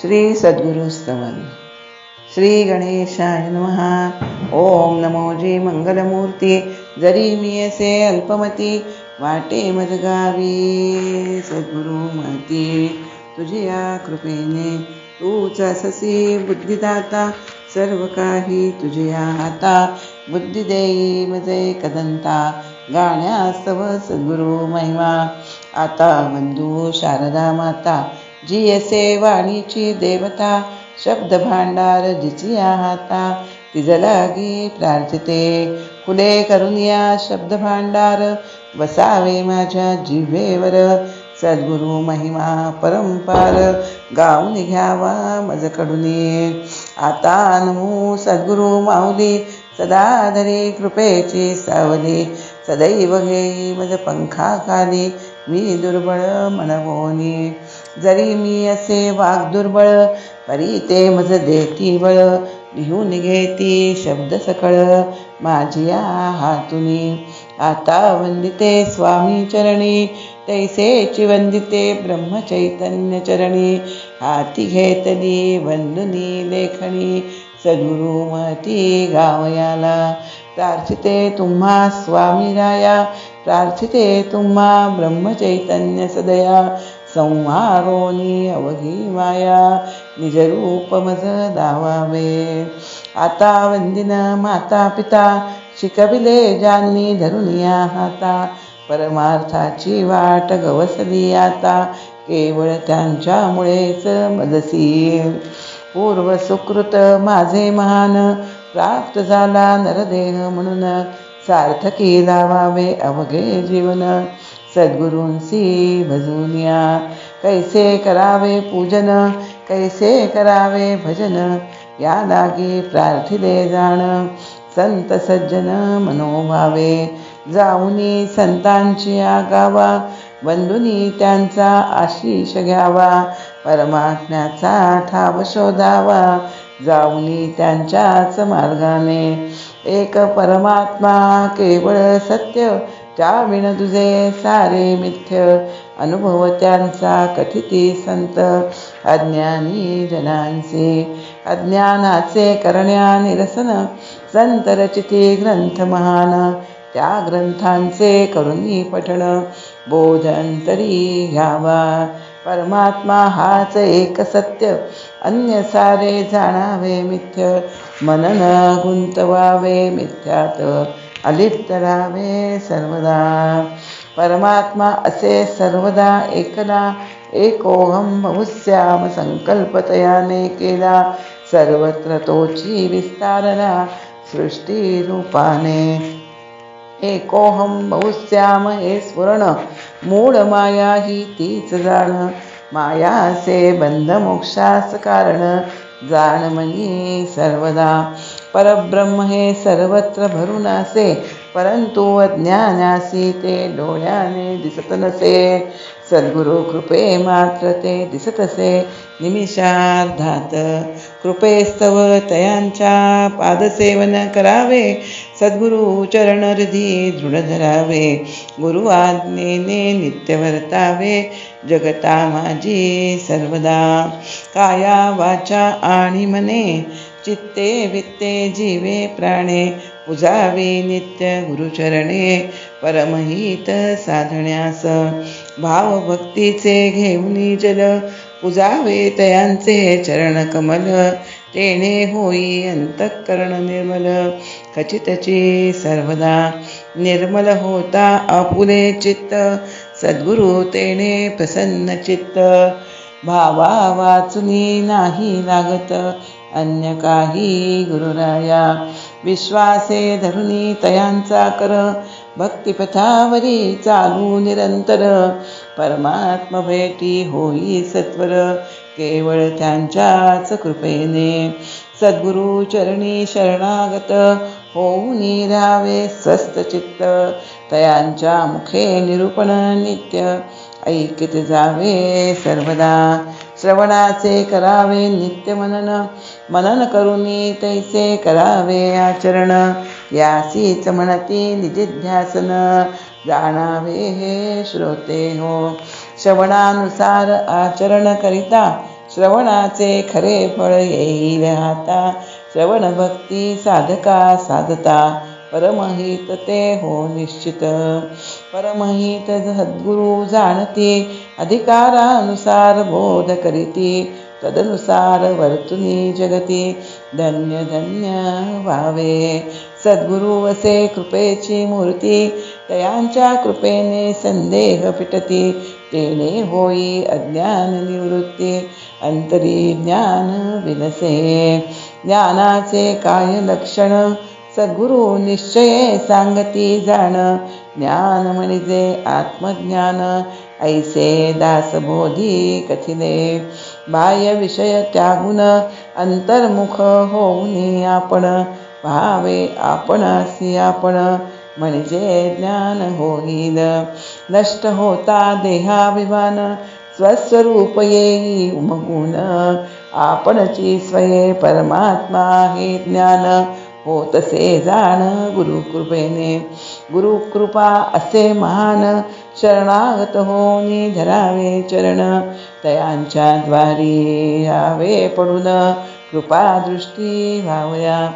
श्री सद्गुरुस्तवन श्री गणेशाय महा ओम नमो मंगलमूर्ती. जरी मी असे अल्पमती वाटे मदगावी सद्गुरु महती तुझ्या कृपेने तूच अससी बुद्धिदाता सर्व काही तुझ्या हाता. बुद्धी देई मजे कदंता गाण्यास्तव सद्गुरु महिमा. आता बंधू शारदा माता जी असे वाणीची देवता शब्द भांडार जिची आहाता तिज लागी प्रार्थते. फुले करून या शब्द भांडार बसावे माझ्या जिव्हेवर. सद्गुरु महिमा परंपार गाऊन घ्यावा मजकडून. आता नमू सद्गुरु माऊली सदा धरी कृपेची सावली. सदैव घेई मज पंखाखाली मी दुर्बळ मनवोनी. जरी मी असे वाघ दुर्बळ तरी ते मज देती बळ लिहून घेती शब्द सकळ माझी हातुनी. आता वंदिते स्वामी चरणी तैसेची वंदिते ब्रह्मचैतन्य चरणी. हाती घेतली वंदुनी लेखणी सद्गुरुमती गावयाला. प्रार्थिते तुम्हा स्वामी राया प्रार्थिते तुम्हा ब्रह्मचैतन्य सदया. संहारोनी अवघी माया निजरूपमज दावावे आता वंदिन माता पिता शिकविले जान्नी धरुनिया हाता. परमार्थाची वाट गवसली आता केवळ त्यांच्यामुळेच मदसी पूर्व सुकृत माझे महान प्राप्त झाला नरदेह म्हणून सार्थकी लावावे अवघे जीवन. सद्गुरूंसी भजूनिया कैसे करावे पूजन कैसे करावे भजन या लागी प्रार्थिले जाण। संत सज्जन मनोभावे जाऊनी संतांची आगावा बंधुनी त्यांचा आशिष घ्यावा परमात्म्याचा ठाव शोधावा जाऊनी त्यांच्याच मार्गाने. एक परमात्मा केवळ सत्य त्या तुझे सारे मिथ्य. अनुभव त्यांचा कथिती संत. अज्ञानी जनांचे अज्ञानाचे करण्या निरसन. संत रचिती ग्रंथ महान. त्या ग्रंथांचे करुणी पठण. बोधंतरी घ्यावा. परमात्मा हाच एक सत्य. अन्य सारे जाणावे मिथ्य. मनन गुंतवावे मिथ्यात. अलिप्त राहावे सर्वदा। परमात्मा असे सर्वदा एकदा एकोहम बहुस्याम संकल्पतयाने केला सर्वत्र तोची विस्तारला सृष्टी रूपाने एकोहम बहुश्याम हे स्फुरण मूळ माया ही तीच जाण। माया असे बंध मोक्षास कारण जाणमणी सर्वदा। परब्रह्म हे सर्वत्र भरून असे परंतु अज्ञानासी ते डोळ्याने दिसत नसे. सद्गुरु कृपे मात्र ते दिसत असे. निमिषार्धात कृपेस्तव तयांच्या पादसेवन करावे. सद्गुरु चरण हृदी दृढ धरावे. गुरु आज्ञेने नित्य वर्तावे. जगता माझी सर्वदा. काया वाचा आणि मने. चित्ते वित्ते जीवे प्राणे पुजावे नित्य गुरुचरणे परमहित साधण्यास. भावभक्तीचे घेऊनी जल पुजावे तयांचे चरण कमल तेने होई अंतःकरण निर्मल. खचितची सर्वदा निर्मल होता अपुले चित्त सद्गुरु तेने प्रसन्न चित्त. भावा वाचुनी नाही लागत अन्य काही गुरुराया. विश्वासे धरुनी तयांचा कर. भक्तिपथावरी चालू निरंतर. परमात्म भेटी होई सत्वर. केवळ त्यांच्याच कृपेने. सद्गुरु चरणी शरणागत. होऊन राहावे स्वस्त चित्त. तयांच्या मुखे निरूपण नित्य. ऐकित जावे सर्वदा. श्रवणाचे करावे नित्य मनन. मनन करुनी तैसे करावे आचरण. यासीच म्हणती निजिध्यासन. जाणावे हे श्रोते हो. श्रवणानुसार आचरण करिता. श्रवणाचे खरे फळ येईल हाता. श्रवण भक्ती साधका साधता. परमहित ते हो निश्चित. परमहित सद्गुरु जाणते अधिकारानुसार बोध करीते तदनुसार वर्तुनी जगती धन्य धन्य व्हावे सद्गुरु असे कृपेची मूर्ती तयांच्या कृपेने संदेह फिटती तेने होई अज्ञान निवृत्ती अंतरी ज्ञान विनसे ज्ञानाचे काय लक्षण? सद्गुरु निश्चय सांगती जाण. ज्ञान म्हणजे आत्मज्ञान. ऐसे दासबोधी कथिले. बाह्य विषय त्यागुन अंतर्मुख होऊन आपण. भावे आपणासी आपण. म्हणजे ज्ञान होईल. नष्ट होता देहाभिमान. स्वस्वरूप येई उमगुण. आपणची स्वये परमात्मा हे ज्ञान. हो तसे जाण गुरुकृपेने गुरुकृपा असे महान शरणागत होनी धरावे चरण. तयांच्या द्वारी यावे पडून कृपा दृष्टी व्हावया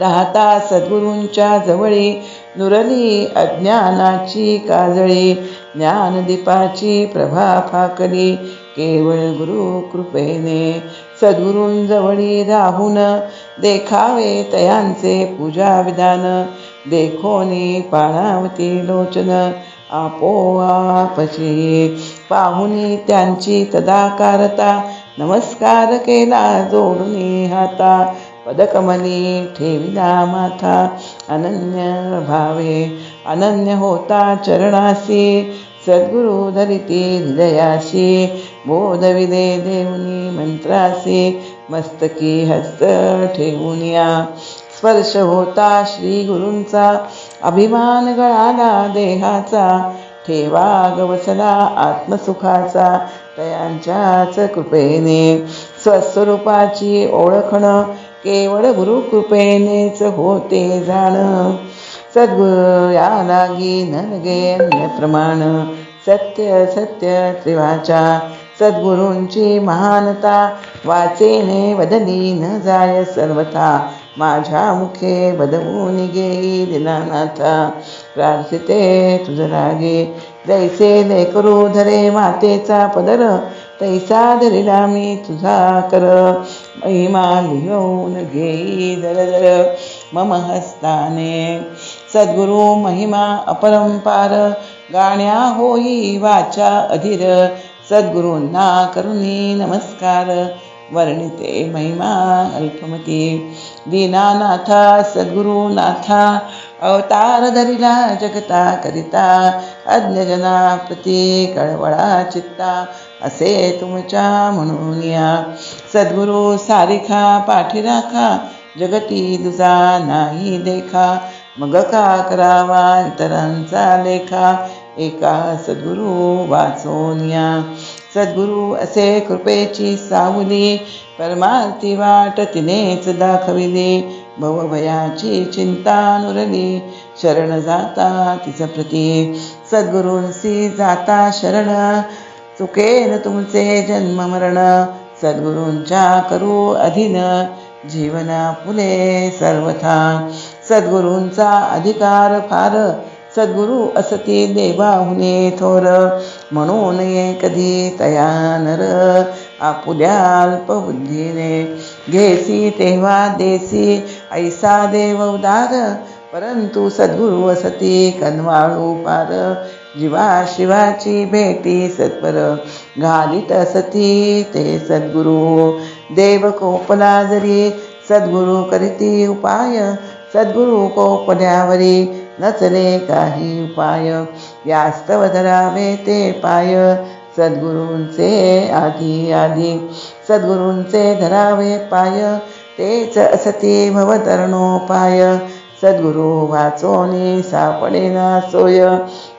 राहता सद्गुरूंच्या जवळी नुरली अज्ञानाची काजळी. ज्ञानदीपाची प्रभा फाकली. केवळ गुरु कृपेने. सद्गुरूंजवळी राहून देखावे तयांचे पूजा विधान. देखोनी पाळावती लोचन आपोआपची. पाहुनी त्यांची तदाकारता नमस्कार केला जोडून हाता. पदकमली ठेविला माथा अनन्य भावे. अनन्य होता चरणासी सद्गुरु धरिती हृदयाशी. बोधविदे देऊनी मंत्रासी मस्तकी हस्त ठेवून या. स्पर्श होता श्री गुरूंचा अभिमान गळाला देहाचा. ठेवा गवसला आत्मसुखाचा तयांच्याच कृपेने. स्वस्वरूपाची ओळखणं केवळ गुरुकृपेनेच होते जाण. सद्गुरु या लागी न प्रमाण सत्य सत्य त्रिवाचा. सद्गुरूंची महानता वाचेने वदनी न जाय सर्वथा माझ्या मुखे बदवून घेई दिनानाथा प्रार्थिते तुझ रागे जैसे लेकरू धरे मातेचा पदर तैसा धरिला मी तुझा कर. महिमा लिहून घेई दर दर मम हस्ताने. सद्गुरु महिमा अपरंपार गाण्या होई वाचा अधीर. सद्गुरूंना करुणी नमस्कार. वर्णिते महिमा अल्पमती. दीनानाथा सद्गुरुनाथा अवतार धरिला जगता करिता अज्ञजना प्रती कळवळा चित्ता असे तुमच्या म्हणून या. सद्गुरु सारिखा पाठीराखा जगती दुजा नाही देखा. मग का करावा इतरांचा लेखा? एका सद्गुरु या सद्गुरु असे कृपेची सावली परमार्थी वाट तिनेच दाखविली. भवभयाची चिंता नुरली शरण जाता तिच प्रती. सद्गुरूंसी जाता शरण चुकेन तुमचे जन्म मरण. सद्गुरूंच्या करू अधीन जीवना फुले सर्वथा. सद्गुरूंचा अधिकार फार सद्गुरु असती देवाहुने थोर. म्हणून ये कधी तयानर आपुल्या अल्पबुद्धीने. घेसी तेव्हा देसी ऐसा देव उदार. परंतु सद्गुरु असती कनवाळू पार. जीवा शिवाची भेटी सत्पर. घालीत असती ते सद्गुरु. देव कोपला जरी सद्गुरु करीती उपाय. सद्गुरु कोपल्यावरी नचले काही उपाय. यास्तव धरावे ते पाय. सद्गुरूंचे आधी आधी. सद्गुरूंचे धरावे पाय. तेच असते भवतरणोपाय. सद्गुरु वाचोनी सापडेना सोय.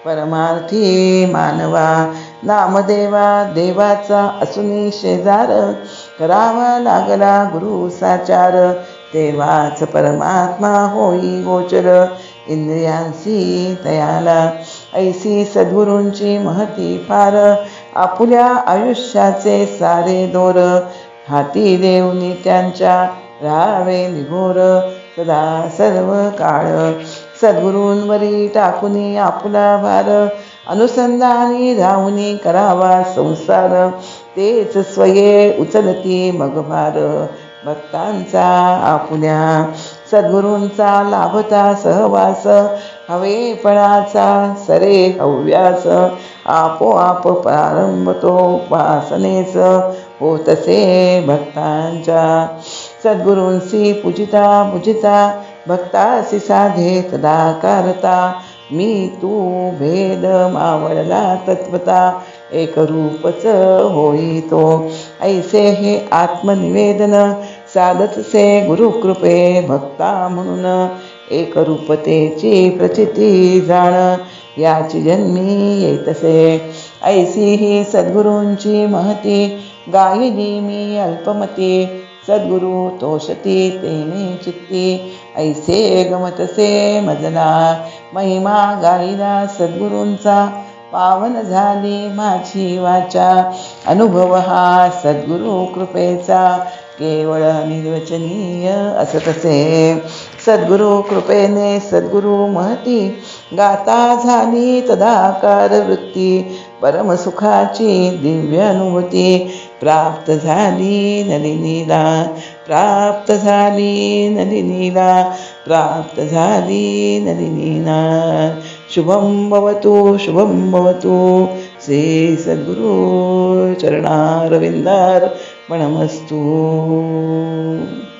परमार्थी मानवा. नामदेवा देवाचा असुनी शेजार. करावा लागला गुरु साचार तेव्हाच परमात्मा होई गोचर. इंद्रियांसी तयाला ऐसी सद्गुरूंची महती फार. आपुल्या आयुष्याचे सारे दोर. हाती देऊनी त्यांच्या राहावे निघोर सदा सर्व काळ. सद्गुरूंवरी टाकुनी आपुला भार. अनुसंधानी राहुनी करावा संसार. तेच स्वये उचलती मग भार भक्तांचा आपुल्या सद्गुरूंचा लाभता सहवास हवेपणाचा सरे हव्यास आपोआप प्रारंभ तो उपासनेच होतसे भक्तांच्या सद्गुरूंसी पूजिता पूजिता भक्तासी साधे तदा करता मी तू भेद मावळला तत्वता एक रूपच होई तो. ऐसे हे आत्मनिवेदन साधतसे गुरुकृपे भक्ता म्हणून एक रूपतेची प्रचिती जाण याची जन्मी येतसे. ऐसी ही सद्गुरूंची महती गायिली मी अल्पमती. सद्गुरु तोषती तेने चित्ती ऐसे गमतसे मजला महिमा गाईला सद्गुरूंचा पावन झाली माझी वाचा. अनुभव हा सद्गुरु कृपेचा केवळ निर्वचनीय असतसे सद्गुरु कृपेने सद्गुरु महती गाता झाली तदाकार वृत्ती परमसुखाची दिव्य अनुभूती. प्राप्त झाली नलिनीला प्राप्त झाली नलिनीला प्राप्त झाली नलिनीला शुभम भवतु शुभम भवतु. श्री सद्गुरु चरणारविंदार Bueno, más tú.